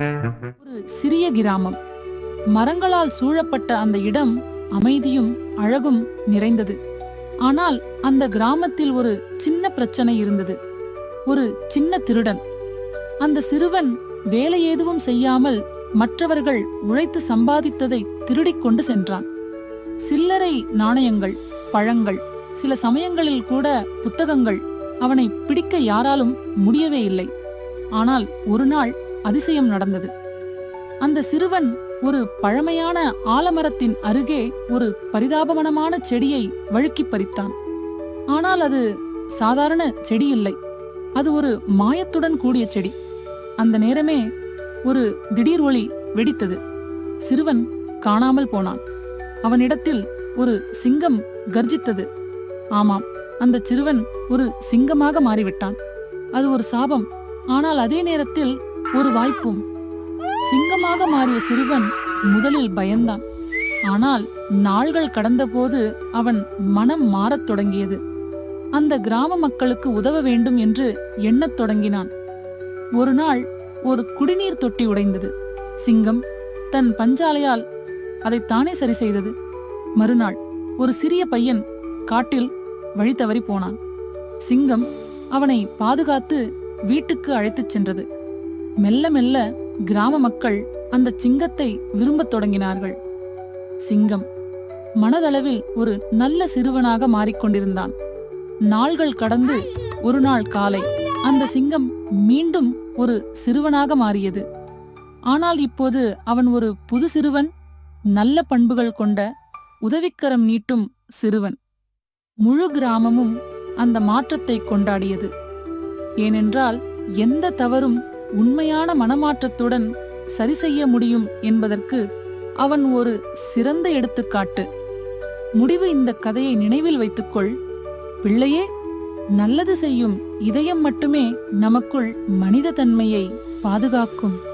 ஒரு சிறிய கிராமம். மரங்களால் சூழப்பட்ட அந்த இடம் அமைதியும் அழகும் நிறைந்தது. ஆனால் அந்த கிராமத்தில் ஒரு சின்ன பிரச்சனை இருந்தது. ஒரு சின்ன திருடன். அந்த சிறுவன் வேலை எதுவும் செய்யாமல் மற்றவர்கள் உழைத்து சம்பாதித்ததை திருடிக் கொண்டு சென்றான். சில்லறை நாணயங்கள் பழங்கள் சில சமயங்களில் கூட புத்தகங்கள் அவனை பிடிக்க யாராலும் முடியவே இல்லை. ஆனால் ஒரு நாள் அதிசயம் நடந்தது. அந்த சிறுவன் ஒரு பழமையான ஆலமரத்தின் அருகே ஒரு பரிதாபமனமான செடியை வழுக்கிப் பறித்தான். ஆனால் அது சாதாரண செடி இல்லை அது ஒரு மாயத்துடன் கூடிய செடி. அந்த நேரமே ஒரு திடீர் ஒளி வெடித்தது. சிறுவன் காணாமல் போனான். அவனிடத்தில் ஒரு சிங்கம் கர்ஜித்தது. ஆமாம் அந்த சிறுவன் ஒரு சிங்கமாக மாறிவிட்டான். அது ஒரு சாபம். ஆனால் அதே நேரத்தில் ஒரு வாய்ப்பும். சிங்கமாக மாறிய சிறுவன் முதலில் பயந்தான். ஆனால் நாள்கள் கடந்தபோது அவன் மனம் மாறத் தொடங்கியது. அந்த கிராம மக்களுக்கு உதவ வேண்டும் என்று எண்ணத் தொடங்கினான். ஒரு நாள் ஒரு குடிநீர் தொட்டி உடைந்தது. சிங்கம் தன் பஞ்சாலையால் அதைத்தானே சரி செய்தது. மறுநாள் ஒரு சிறிய பையன் காட்டில் வழி தவறி போனான். சிங்கம் அவனை பாதுகாத்து வீட்டுக்கு அழைத்துச் சென்றது. மெல்ல மெல்ல கிராம மக்கள் அந்த சிங்கத்தை விரும்பத் தொடங்கினார்கள். சிங்கம் மனதளவில் ஒரு நல்ல சிறுவனாக மாறிக்கொண்டிருந்தான். நாள்கள் கடந்து ஒரு நாள் காலை அந்த சிங்கம் மீண்டும் ஒரு சிறுவனாக மாறியது. ஆனால் இப்போது அவன் ஒரு புது சிறுவன் நல்ல பண்புகள் கொண்ட உதவிக்கரம் நீட்டும் சிறுவன். முழு கிராமமும் அந்த மாற்றத்தை கொண்டாடியது. ஏனென்றால் எந்த தவறும் உண்மையான மனமாற்றத்துடன் சரி செய்ய முடியும் என்பதற்கு அவன் ஒரு சிறந்த எடுத்துக்காட்டு. முடிவு இந்த கதையை நினைவில் வைத்துக்கொள். பிள்ளையே நல்லது செய்யும் இதயம் மட்டுமே நமக்குள் மனித தன்மையை பாதுகாக்கும்.